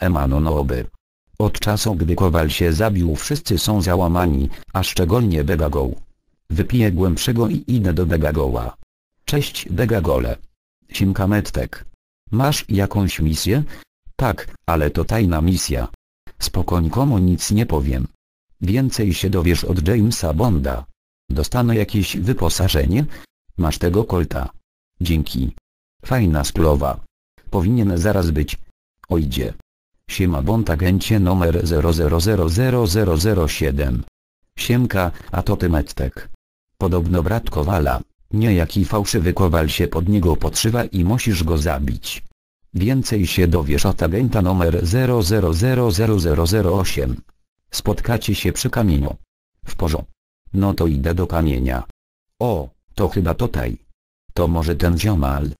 Emano Noby. Od czasu gdy Kowal się zabił wszyscy są załamani, a szczególnie Begagoł. Wypiję głębszego i idę do Begagoła. Cześć Begagole. Simka Mettek. Masz jakąś misję? Tak, ale to tajna misja. Spokojnie komu nic nie powiem. Więcej się dowiesz od Jamesa Bonda. Dostanę jakieś wyposażenie? Masz tego kolta. Dzięki. Fajna splowa. Powinien zaraz być. Ojdzie. Siema Bond agencie numer 000007. Siemka, a to ty Mettek. Podobno brat Kowala, niejaki fałszywy Kowal się pod niego podszywa i musisz go zabić. Więcej się dowiesz od agenta numer 000008. Spotkacie się przy kamieniu. W porządku. No to idę do kamienia. O, to chyba tutaj. To może ten ziomal.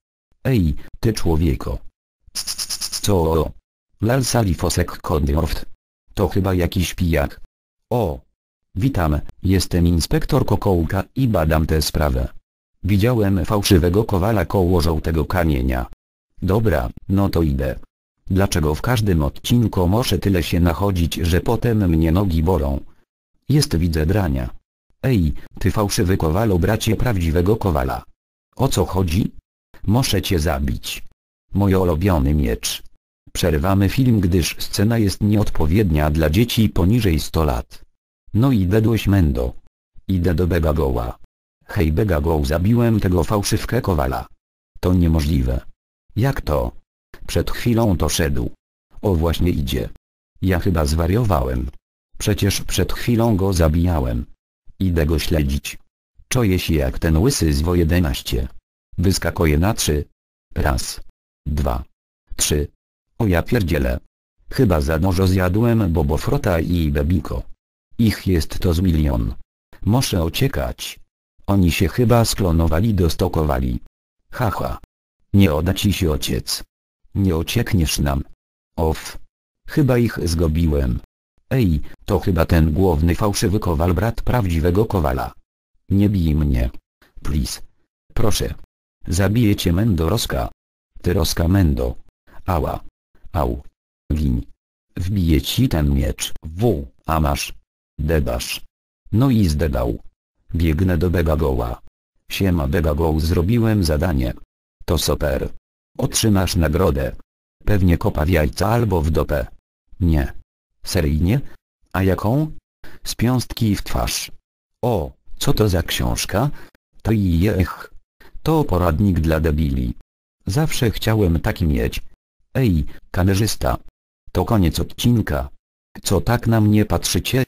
Ej, ty człowieko. Co? Lal Salifosek Kodyorft. To chyba jakiś pijak. O! Witam, jestem inspektor Kokołka i badam tę sprawę. Widziałem fałszywego kowala koło żołtego kamienia. Dobra, no to idę. Dlaczego w każdym odcinku muszę tyle się nachodzić, że potem mnie nogi bolą? Jest widzę drania. Ej, ty fałszywy kowalu bracie prawdziwego kowala. O co chodzi? Muszę cię zabić. Mój ulubiony miecz. Przerywamy film gdyż scena jest nieodpowiednia dla dzieci poniżej 100 lat. No i dedłeś Mendo. Idę do Begagoła. Hej Begagoł zabiłem tego fałszywkę kowala. To niemożliwe. Jak to? Przed chwilą to szedł. O właśnie idzie. Ja chyba zwariowałem. Przecież przed chwilą go zabijałem. Idę go śledzić. Czuję się jak ten łysy z wo 11. Wyskakuje na trzy. Raz. Dwa. Trzy. O ja pierdzielę. Chyba za dużo zjadłem bobofrota i bebiko. Ich jest to z milion. Muszę ociekać. Oni się chyba sklonowali dostokowali. Haha. Nie oda ci się ociec. Nie ociekniesz nam. Off. Chyba ich zgobiłem. Ej, to chyba ten główny fałszywy kowal brat prawdziwego kowala. Nie bij mnie. Please. Proszę. Zabiję cię Mendo Roska. Ty Roska Mendo. Ała. Au. Gin. Wbiję ci ten miecz. W. A masz. Dedasz. No i zdedał. Biegnę do Begagoła. Siema Begagoł zrobiłem zadanie. To super. Otrzymasz nagrodę. Pewnie kopa w jajca albo w dopę. Nie. Seryjnie? A jaką? Z piąstki w twarz. O, co to za książka? To i jech. To poradnik dla debili. Zawsze chciałem taki mieć. Ej, kamerzysta. To koniec odcinka. Co tak na mnie patrzycie?